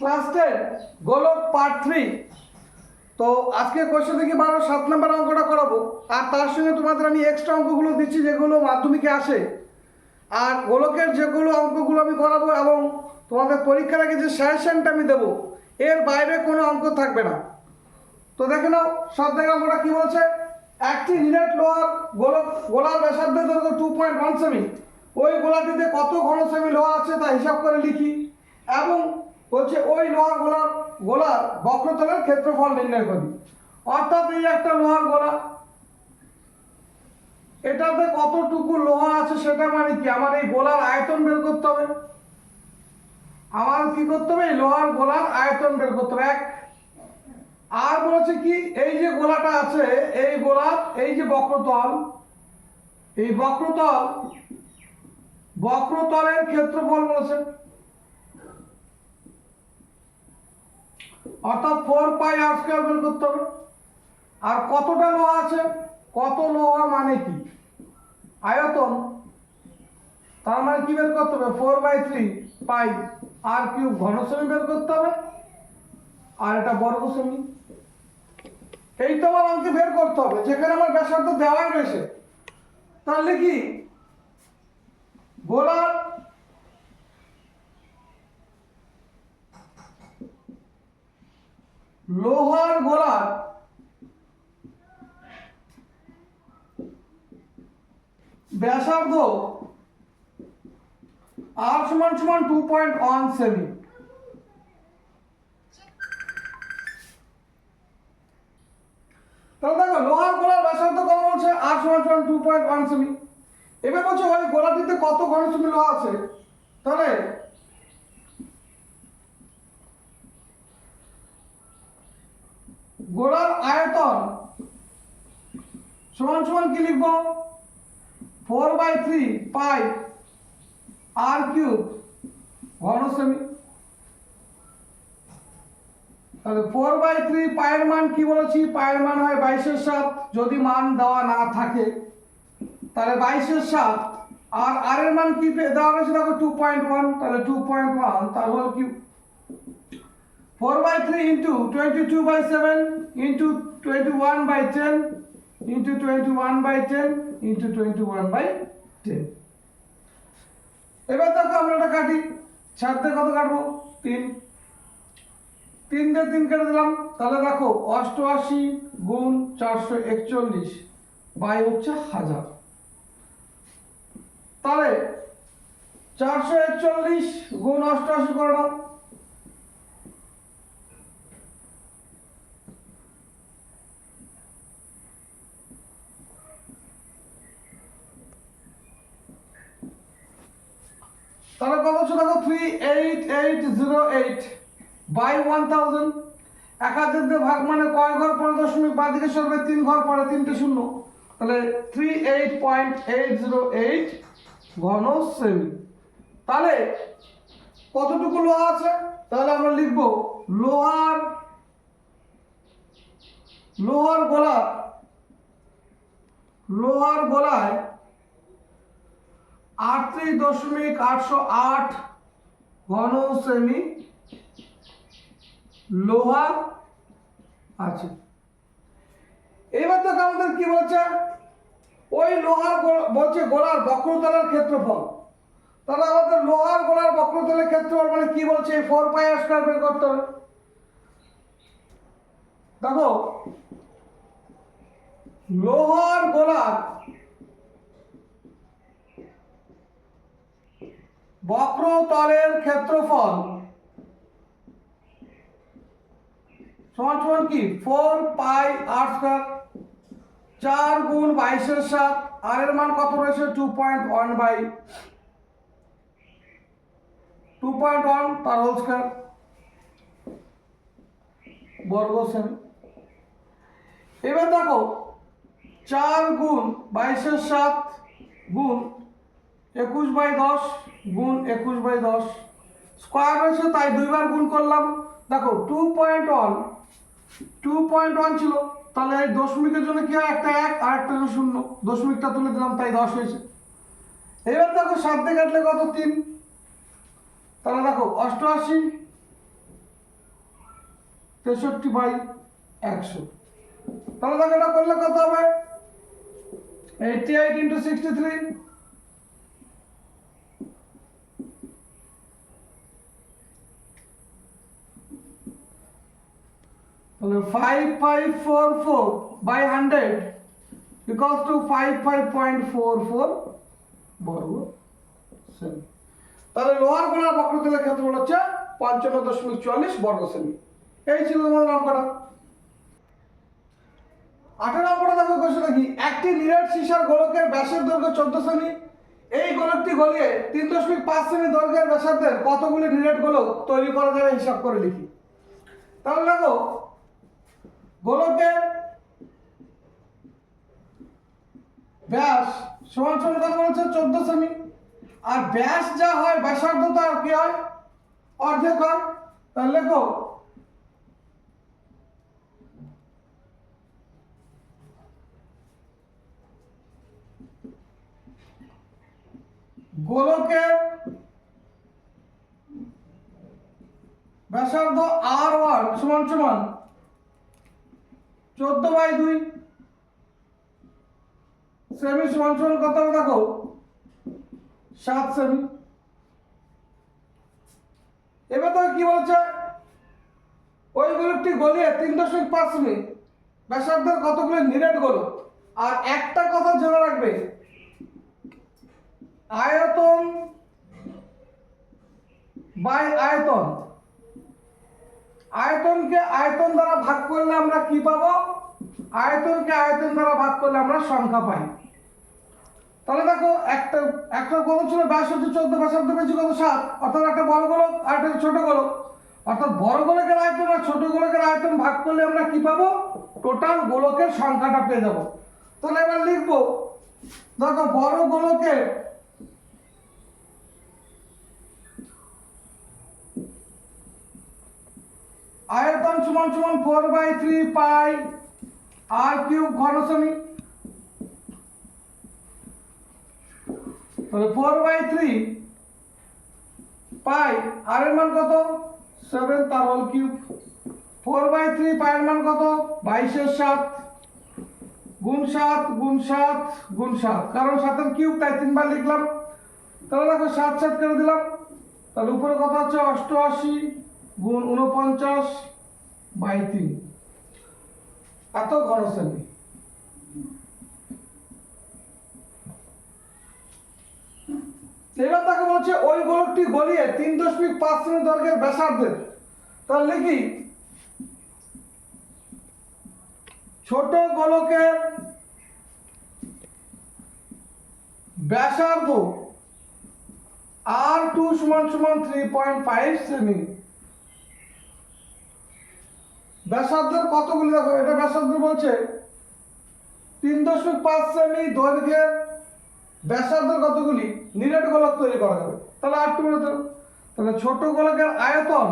Class ten, গোলক part three তো আজকে কোয়েশ্চেন থেকে বারো, সাত নম্বর অঙ্কটা করাবো। আর তার সঙ্গে তোমাদের আমি এক্সট্রা অঙ্কগুলো দিচ্ছি, যেগুলো মাধ্যমিকে আসে। আর গোলকের যেগুলো অঙ্কগুলো আমি করাবো এবং তোমাদের পরীক্ষার আগে যে সাজেশনটা আমি দেবো, এর বাইরে কোনো অঙ্ক থাকবে না। তো দেখে নাও, সব থেকে অঙ্কটা কী বলছে? একটি নিরেট লোহার গোলক, গোলার ব্যাসার্ধের দৈর্ঘ্য টু পয়েন্ট ওয়ান সেমি ওই গোলাটিতে কত ঘন সেমি লোহা আছে তা হিসাব করে লিখি। এবং বলছে, ওই লোহার গোলার গোলার বক্রতলের ক্ষেত্রফল নির্ণয় করি অর্থাৎ এই একটা লোহার গোলা, এটাতে কতটুকু লোহা আছে সেটা মানে কি? আমার এই গোলার আয়তন বের করতে হবে। আমার কি করতে হবে? লোহার গোলার আয়তন বের করতে হবে। এক, আর বলেছে কি? এই যে গোলাটা আছে, এই গোলা, এই যে বক্রতল, এই বক্রতল, বক্রতলের ক্ষেত্রফল বলেছে। অর্থাৎ ফোর পাই আর স্কোয়ার বের করতে হবে আর কতটা লোহা আছে, কত লোহা মানে কি? আয়তন, তার মানে কি বের করতে হবে? Four by three pi r cube ঘন সেমি বের করতে হবে। আর এটা বর্গ সেমি এই তো আমার আমাকে বের করতে হবে। যেখানে আমার ব্যাসার্ধ দেওয়াই রয়েছে, তাহলে কি? গোলার লোহার গোলার ব্যাসার্ধ আর সমান সমান টু পয়েন্ট ওয়ান সেমি তাহলে দেখো, লোহার গোলার ব্যাসার্ধ কত বলছে? আর সমান সমান টু পয়েন্ট ওয়ান সেমি এবার বলছে ওই গোলাটিতে কত ঘন সেমি লোহা আছে? তাহলে গোড়ার আয়তন সমান সমান কি লিখব? Four by three pi r cube ঘন সেমি তাহলে ফোর বাই থ্রি পায়ের মান কি বলেছি? পায়ের মান হয় বাইশের সাত। যদি মান দেওয়া না থাকে, তাহলে বাইশের সাত। আর আর এর মান কি দেওয়া হয়েছে দেখো টু পয়েন্ট ওয়ান তাহলে টু পয়েন্ট ওয়ান তাহলে cube 4 by 3 into 22 by 7 into 21 by 10 into 21 by 10 into 21 by 10 এবার দেখো আমরা এটা কাটি। ছাড়তে কত কাটবো? তিন। তিন দিয়ে তিন কেটে দিলাম। তাহলে দেখো, অষ্টআশি গুণ চারশো একচল্লিশ বাই হচ্ছে হাজার। তাহলে চারশো একচল্লিশ গুণ অষ্টআশি করে নাও। তাহলে কত হচ্ছে দেখো? Three eight eight zero eight by one thousand এক হাজার ভাগ মানে কয় ঘর পরে দশমিক বাঁ দিকে সরবে, তিন ঘর পরে তিনটে শূন্য। তাহলে three eight point eight zero eight ঘন সেমি তাহলে কতটুকু লোহা আছে? তাহলে আমরা লিখব, লোহার লোহার গোলা লোহার গোলায় আটত্রিশ দশমিক আটশো আট ঘন সেমি লোহা আছে। এবার দেখো আমাদের কি বলছে? ওই লোহার বলছে গোলার বক্রতলের ক্ষেত্রফল। তাহলে আমাদের লোহার গোলার বক্রতলের ক্ষেত্রফল মানে কি বলছে? ফোর পাই স্কয়ার বের করতে হবে। দেখো, লোহার গোলার বক্রতলের ক্ষেত্রফল সমান কি? ফোর পাই আর স্কয়ার চার গুণ বাইশের সাত আর এর মান কত রয়েছে? Two point one by two point one তার হোল স্কয়ার বর্গ এবার দেখো, চার গুণ বাইশের সাত গুণ একুশ বাই দশ গুণ একুশ বাই দশ। স্কোয়ার রয়েছে তাই দুইবার গুণ করলাম। দেখো two point one two point one ছিল। তাহলে এই দশমিকের জন্য কি হয়? একটা এক আর একটা শূন্য। দশমিকটা তুলে দিলাম, তাই দশ হয়েছে। এবার দেখো সাত কাটলে কত? তিন। তাহলে দেখো, অষ্টআশি, তেষট্টি বাই একশো। তাহলে দেখো, এটা করলে কত হবে? Eighty eight into sixty three তাহলে five five four four by hundred equals two five five point four four বর্গ সেমি তাহলে লোহার গোলার বক্রতলের ক্ষেত্রফল হচ্ছে পঞ্চান্ন দশমিক চুয়াল্লিশ বর্গ সেমি এই ছিল তোমাদের অঙ্কটা আঠারো অঙ্কটা দেখো কোশ্চেন দেখি। একটি নিরেট সীসার গোলকের ব্যাসের দৈর্ঘ্য চোদ্দ সেমি এই গোলকটি গলিয়ে তিন দশমিক পাঁচ সেমি দৈর্ঘ্যের ব্যাসার্ধের কতগুলি নিরেট গোলক তৈরি করা যাবে হিসাব করে লিখি। তাহলে দেখো গোলকের ব্যাস, সমান সমান কত বলছে চোদ্দ সেমি। আর ব্যাস যা হয়, ব্যাসার্ধ তার কি হয়? অর্ধেক হয়। তাহলে লেখো। গোলকের ব্যাসার্ধ আর ওয়ান, সমান সমান। চোদ্দ বাই দুই। সেমি সমান সমান কত দেখো? সাত সেমি। এবার তো কি বলছে? ওই গোলকটি গলিয়ে তিন দশমিক পাঁচ সেমি। ব্যাসার্ধের কতগুলো নিরেট গোলক আর একটা কথা জেনে রাখবে। আয়তন বাই আয়তন। আয়তনকে আয়তন দ্বারা ভাগ করলে আমরা কি পাবো? আয়তনকে আয়তন দ্বারা ভাগ করলে আমরা সংখ্যা পাই। তাহলে দেখো, একটা একটা গোলক ছিল ব্যাস হচ্ছে চোদ্দ ব্যাসার্ধ পেয়েছি কত? সাত। অর্থাৎ একটা বড় গোলক আর একটা ছোট গোলক। অর্থাৎ বড় গোলকের আয়তন আর ছোট গোলকের আয়তন ভাগ করলে আমরা কি পাবো? টোটাল গোলকের সংখ্যাটা পেয়ে যাব। তাহলে এবার লিখব, দেখো, বড় গোলকের আয়তন সমান সমান four by three pi r cube ঘন সেমি তাহলে four by three pi r এর মান কত? সেভেন তার whole cube four by three পায়ের মান কত? বাইশের সাত। গুণ সাত গুণ সাত গুণ সাত। কারণ সাতের কিউব তাই তিনবার লিখলাম। তাহলে দেখো সাত সাত করে দিলাম। তাহলে উপরে কত হচ্ছে অষ্টআশি গুণ উনপঞ্চাশ বাই তিন এত ঘন সেমি এবার তাকে বলছে, ওই গোলকটি গলিয়ে তিন দশমিক পাঁচ সেমি দৈর্ঘ্যের ব্যাসার্ধের। তাহলে লিখি ছোট গোলকের ব্যাসার্ধ আর টু সমান সমান থ্রি পয়েন্ট ফাইভ সেমি ব্যাসার্ধের কতগুলি দেখো, এটা ব্যাসার্ধ বলছে? তিন দশমিক পাঁচ সেমি দৈর্ঘ্যের ব্যাসার্ধের কতগুলি? নিরেট গোলক তৈরি করা যাবে। তাহলে আর টু বলে দাও। তাহলে ছোট গোলকের আয়তন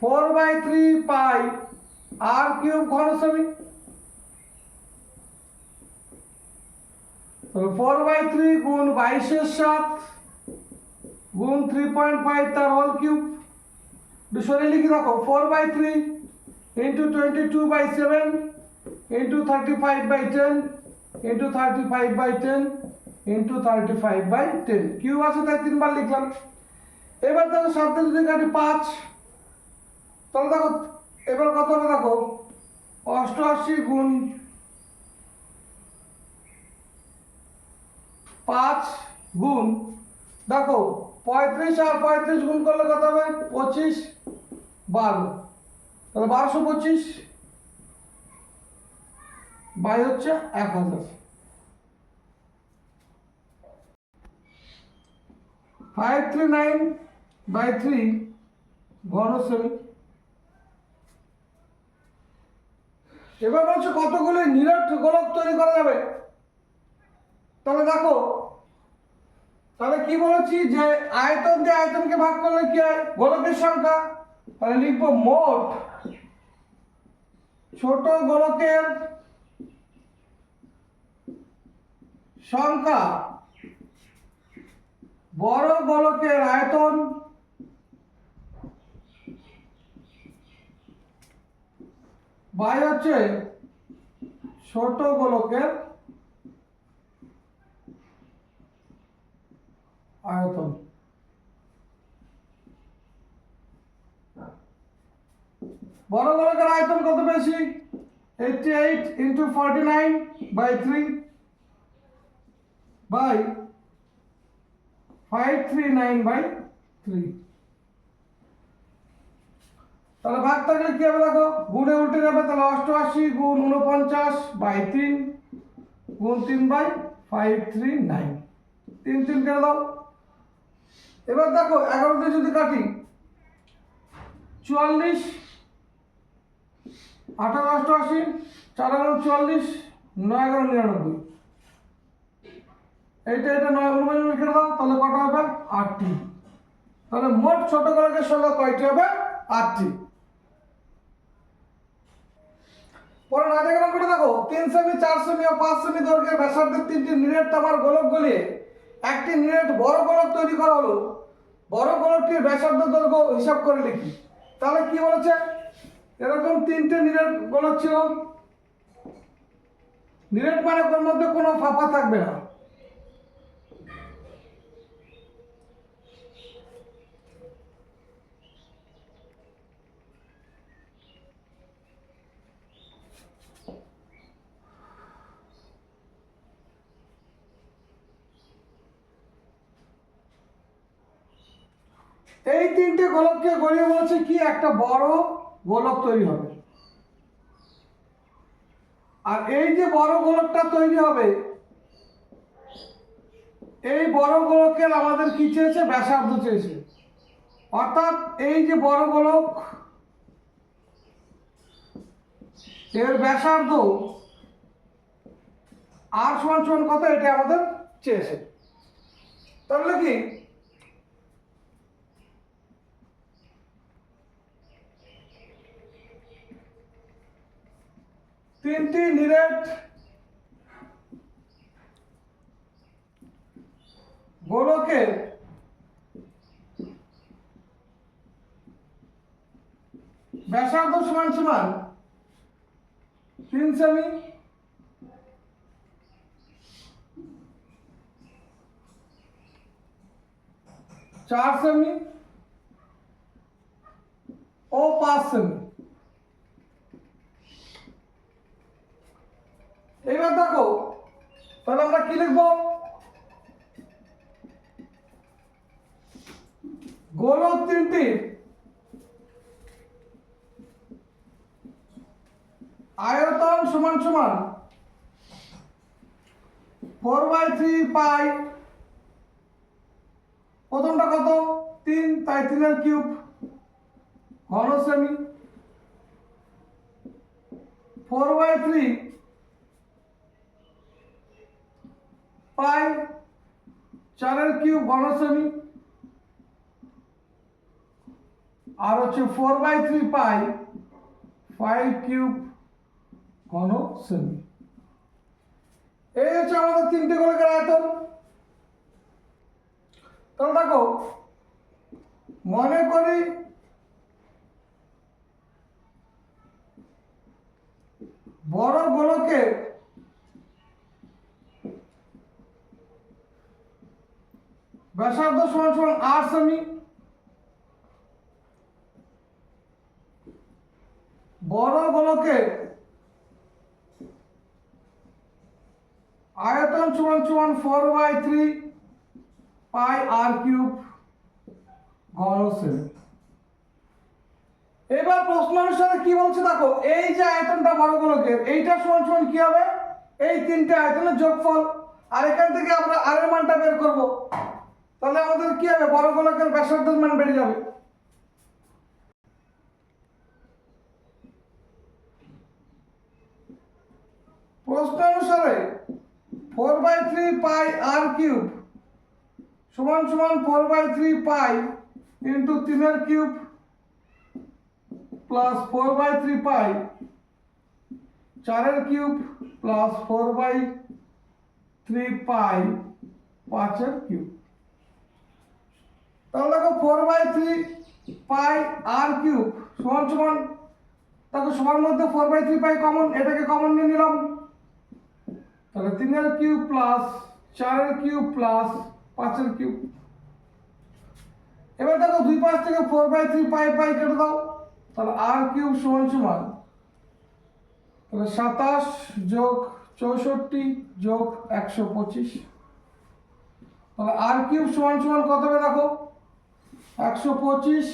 four by three pi r cube ঘন সেমি। ফোর বাই থ্রি গুণ বাইশের সাত গুণ থ্রি পয়েন্ট ফাইভ তার হোল কিউব সরে লিখে রাখো four by three into twenty two by seven into thirty five by ten into thirty five by ten into thirty five by ten cube আছে তাই তিনবার লিখলাম। এবার দেখো সাত দিন যদি কাটি পাঁচ। তাহলে দেখো, এবার কত হবে দেখো, অষ্টআশি গুণ পাঁচ গুণ, দেখো পঁয়ত্রিশ আর পঁয়ত্রিশ গুণ করলে কত হবে? পঁচিশ বারো। তাহলে বারোশো পঁচিশ বাই হচ্ছে এক হাজার। Five three nine by three ঘন এবার বলছে কতগুলি নিরট গোলক তৈরি করা যাবে? তাহলে দেখো তাহলে কি বলেছি যে আয়তন দিয়ে আয়তনকে ভাগ করলে কি হয়? গোলকের সংখ্যা। তাহলে লিখব মোট ছোট গোলকের সংখ্যা বড় গোলকের আয়তন বাই হচ্ছে ছোট গোলকের আয়তন বড় গোলকের আয়তন কত বেশি? Eighty eight into forty nine by three by five three nine by three তাহলে ভাগ থাকলে কি হবে দেখো? গুণে উল্টে যাবে, তাহলে অষ্টআশি গুণ উনপঞ্চাশ বাই তিন গুণ তিন বাই ফাইভ থ্রি নাইন তিন তিন কেটে দাও। এবার দেখো, এগারো দিয়ে যদি কাটি, চুয়াল্লিশ, আঠারো অষ্টআশি, চার এগারো চুয়াল্লিশ, নয় এগারো নিরানব্বই। এইটা, এটা নয় অনুমান লিখে দাও, তাহলে কটা হবে? আটটি। তাহলে মোট ছোট গোলকের সংখ্যা কয়টি হবে? আটটি। পরে নাটকের অঙ্কটা দেখো, তিন সেমি, চার সেমি ও পাঁচ সেমি দৈর্ঘ্যের ব্যাসার্ধের তিনটি নিরেট তামার গোলক গলিয়ে একটি নিরেট বড় গোলক তৈরি করা হলো। বড় গোলকটির ব্যাসার্ধ দৈর্ঘ্য হিসাব করে লিখি। তাহলে কি বলেছে? এরকম তিনটে নিরেট গোলক ছিল নিরেট মানে মধ্যে কোনো ফাঁপা থাকবে না। এই তিনটে গোলককে গড়িয়ে বলেছে কি একটা বড় গোলক তৈরি হবে। আর এই যে বড় গোলকটা তৈরি হবে, এই বড় গোলকের আমাদের কি চেয়েছে? ব্যাসার্ধ চেয়েছে। অর্থাৎ এই যে বড় গোলক, এর ব্যাসার্ধ আর সমান সমান কত? এটা আমাদের চেয়েছে। তাহলে কি? তিনটি নিরেট গোলকের ব্যাসার্ধ সমান সমান তিন সেমি চার সেমি ও পাঁচ সেমি এবার দেখো, তাহলে আমরা কি লিখব? গোলক তিনটি। আয়তন সমান সমান ফোর বাই থ্রি পাই প্রথমটা কত? তিন, তাই তিনের কিউব ঘন সেমি ফোর বাই থ্রি পাই চারের কিউব সেমি আর হচ্ছে four by three pi five cube ঘন সেমি এই হচ্ছে আমাদের তিনটে গোলকের আয়তন। তাহলে দেখো, মনে করি বড় গোলকের ব্যাসার্ধ সমান সমান আট সেমি বড় গোলকের আয়তন সমান সমান four by three pi r cube ঘন এবার প্রশ্ন অনুসারে কি বলছে দেখো, এই যে আয়তনটা বড় গোলকের, এইটা সমান সমান কি হবে? এই তিনটে আয়তনের যোগফল। আর এখান থেকে আমরা আর মানটা বের করব। তাহলে আমাদের কি হবে? বড় গোলকের ব্যাসার্ধের মান বেড়ে যাবে। প্রশ্ন অনুসারে four by three pi r cube সমান সমান four by three pi into তিনের cube plus four by three pi চারের cube plus four by three pi পাঁচের কিউব তাহলে দেখো four by three pi r cube সমান সমান, দেখো সবার মধ্যে four by three pi common এটাকে কমন নিয়ে নিলাম। তাহলে তিনের কিউব প্লাস চারের কিউব প্লাস পাঁচের কিউব এবার দেখো দুই পাশ থেকে four by three pi pi কেটে দাও। তাহলে আর কিউব সমান সমান, তাহলে সাতাশ যোগ চৌষট্টি যোগ একশো পঁচিশ। তাহলে আর কিউব সমান সমান কত হবে দেখো? একশো পঁচিশ,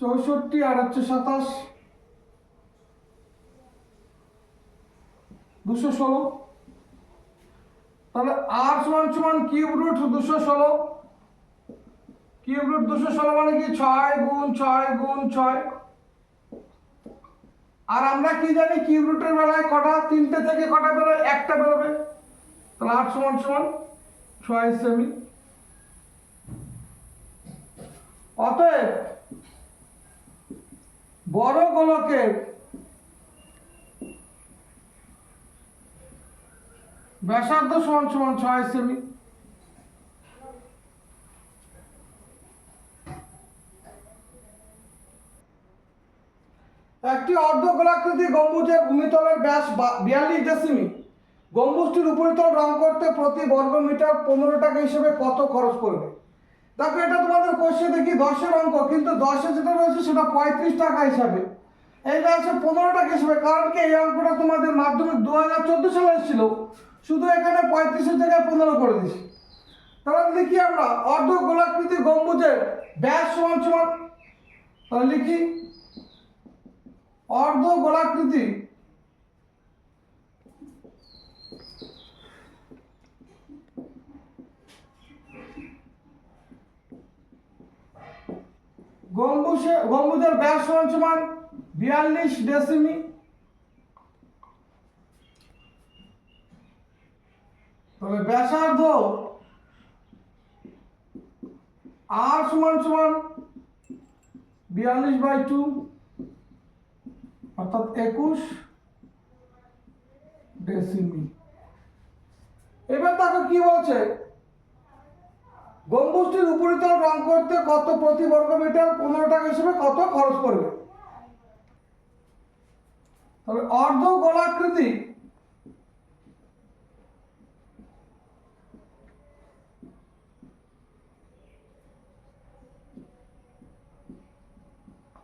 চৌষট্টি আর হচ্ছে সাতাশ। দুশো ষোলো। তাহলে আর সমান সমান কিউব রুট দুশো ষোলো। কিউব রুট দুশো ষোলো মানে কি? ছয় গুণ ছয় গুণ ছয়। আর আমরা কি জানি? কিউব রুটের বেলায় কটা? তিনটে থেকে কটা বেরোয়? একটা বেরোবে। তাহলে আট সমান সমান ছয় সেমি অতএব বড় গোলকের ব্যাসার্ধ সমান সমান ছয় সেমি। একটি অর্ধগোলাকৃতি গম্বুজের ভূমিতলের ব্যাস বিয়াল্লিশ দশমিক গম্বুজটির উপরিতল রং করতে প্রতি বর্গ মিটার পনেরো টাকা হিসেবে কত খরচ পড়বে? দেখো, এটা তোমাদের কোশ্চে দেখি, দশের অঙ্ক, কিন্তু দশে যেটা রয়েছে সেটা পঁয়ত্রিশ টাকা হিসাবে। এইটা আছে পনেরো টাকা হিসাবে, কারণ কি এই অঙ্কটা তোমাদের মাধ্যমিক দু হাজার চোদ্দ সালে এসেছিল। শুধু এখানে পঁয়ত্রিশের জায়গায় পনেরো করে দিছি তাহলে লিখি আমরা, অর্ধ গোলাকৃতি গম্বুজের ব্যাস সমান সমান, তাহলে লিখি, অর্ধ গোলাকৃতি গম্বুজে, গম্বুজের ব্যাস সমান সমান বিয়াল্লিশ ডেসিমি। তবে ব্যাসার্ধ আর সমান সমান বিয়াল্লিশ বাই টু, অর্থাৎ একুশ ডেসিমি। এবার দেখো কি বলছে? গম্বুজটির উপরিতল রং করতে কত প্রতি বর্গ মিটার? পনেরো টাকা হিসেবে কত খরচ পড়বে? তবে অর্ধ গোলাকৃতি।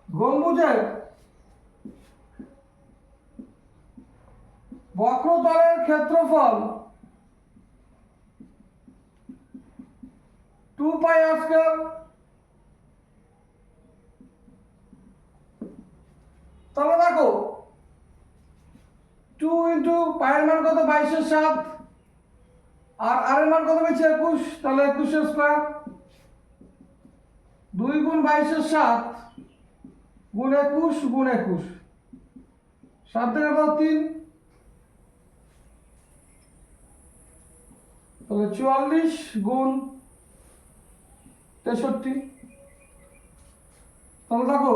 গম্বুজের বক্রতলের ক্ষেত্রফল টু পাই আর স্কয়ার তাহলে দেখো টু ইন্টু বাইশের সাত। আর আর মান কত পেয়েছে? একুশ। তাহলে একুশের স্কোয়ার। দুই গুণ বাইশের সাত গুণ একুশ গুণ একুশ। সাত থেকে দাও তিন। তাহলে চুয়াল্লিশ গুণ তেষট্টি। তাহলে দেখো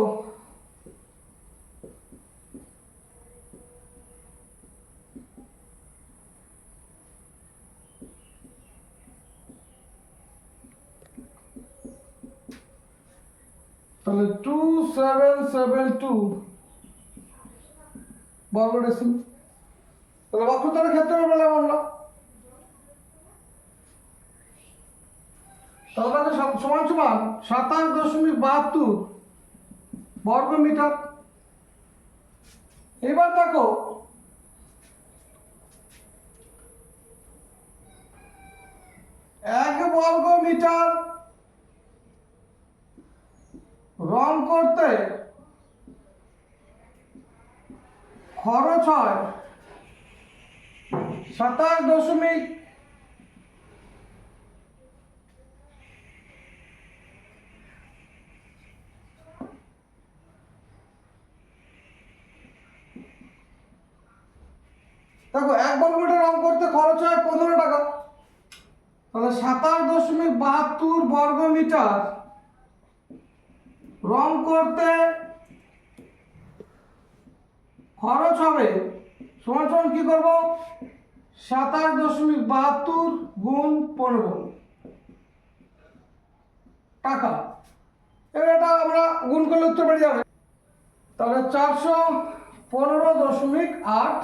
তাহলে টু সেভেন সেভেন টু বর্গ ডেসিমি তাহলে বক্রতার ক্ষেত্রে পেলাম আমরা তাহলে সমান সমান সাতাশ দশমিক বাহাত্তর বর্গ মিটার। এবার দেখো, এক বর্গ মিটার রং করতে খরচ হয় সাতাশ দশমিক দেখো, এক বর্গমিটার রং করতে খরচ হয় পনেরো টাকা। তাহলে সাতাশ দশমিক বাহাত্তর বর্গ মিটার রং করতে খরচ হবে। সমান সমান কি করব? সাতাশ দশমিক বাহাত্তর গুণ পনেরো টাকা। এবার এটা আমরা গুণ করলে উত্তর বেরিয়ে যাবে। তাহলে চারশো পনেরো দশমিক আট